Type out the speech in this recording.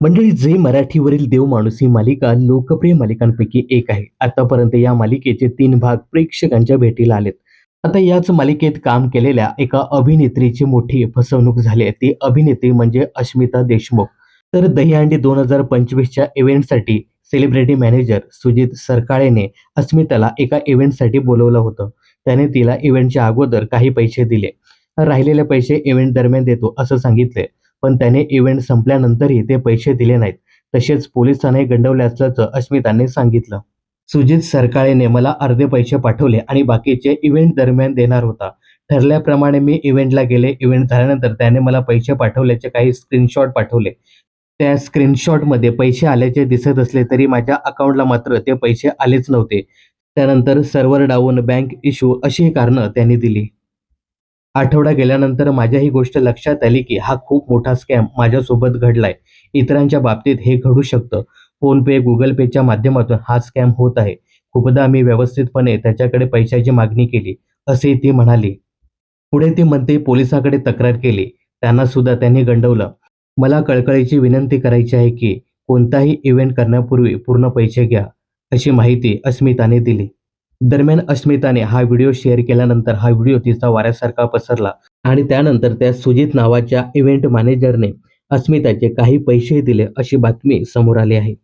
मंडळी झी मराठीवरील देव माणूस ही मालिका लोकप्रिय मालिकांपैकी एक आहे. आतापर्यंत या मालिकेचे तीन भाग प्रेक्षकांच्या भेटीला आलेत. आता याच मालिकेत काम केलेल्या एका अभिनेत्रीची मोठी फसवणूक झाली आहे. ती अभिनेत्री म्हणजे अस्मिता देशमुख. तर दहीहंडी दोन हजार पंचवीसच्या इव्हेंटसाठी सेलिब्रिटी मॅनेजर सुजित सरकाळेने अस्मिताला एका इव्हेंटसाठी बोलवलं होतं. त्याने तिला इव्हेंटच्या अगोदर काही पैसे दिले. राहिलेले पैसे इव्हेंट दरम्यान देतो असं सांगितले पण त्याने इव्हेंट संपल्यानंतरही ते पैसे दिले नाहीत. तसेच पोलिसांनाही गंडवले असल्याचं अस्मिताने सांगितलं. सुजित सरकाळेने मला अर्धे पैसे पाठवले आणि बाकीचे इव्हेंट दरम्यान देणार होता. ठरल्याप्रमाणे मी इव्हेंटला गेले. इव्हेंट झाल्यानंतर त्याने मला पैसे पाठवल्याचे काही स्क्रीनशॉट पाठवले. त्या स्क्रीनशॉटमध्ये पैसे आल्याचे दिसत असले तरी माझ्या अकाउंटला मात्र ते पैसे आलेच नव्हते. त्यानंतर सर्व्हर डाऊन बँक इश्यू अशी कारणं त्यांनी दिली. आठवडा गेल्यानंतर माझ्या ही गोष्ट लक्षात आली की हा खूप मोठा स्कॅम माझ्यासोबत घडलाय. इतरांच्या बाबतीत हे घडू शकतं. फोनपे गुगल पेच्या माध्यमातून हा स्कॅम होत आहे. खूपदा मी व्यवस्थितपणे त्याच्याकडे पैशाची मागणी केली असे ती म्हणाली. पुढे ती म्हणते पोलिसाकडे तक्रार केली. त्यांना सुद्धा त्यांनी गंडवलं. मला कळकळीची विनंती करायची आहे की कोणताही इव्हेंट करण्यापूर्वी पूर्ण पैसे घ्या अशी माहिती अस्मिताने दिली. दरम्यान अस्मिताने हा व्हिडिओ शेअर केल्यानंतर हा व्हिडिओ तिचा वाऱ्यासारखा पसरला आणि त्यानंतर त्या सुजित नावाच्या इव्हेंट मॅनेजरने अस्मिताचे काही पैसे दिले अशी बातमी समोर आली आहे.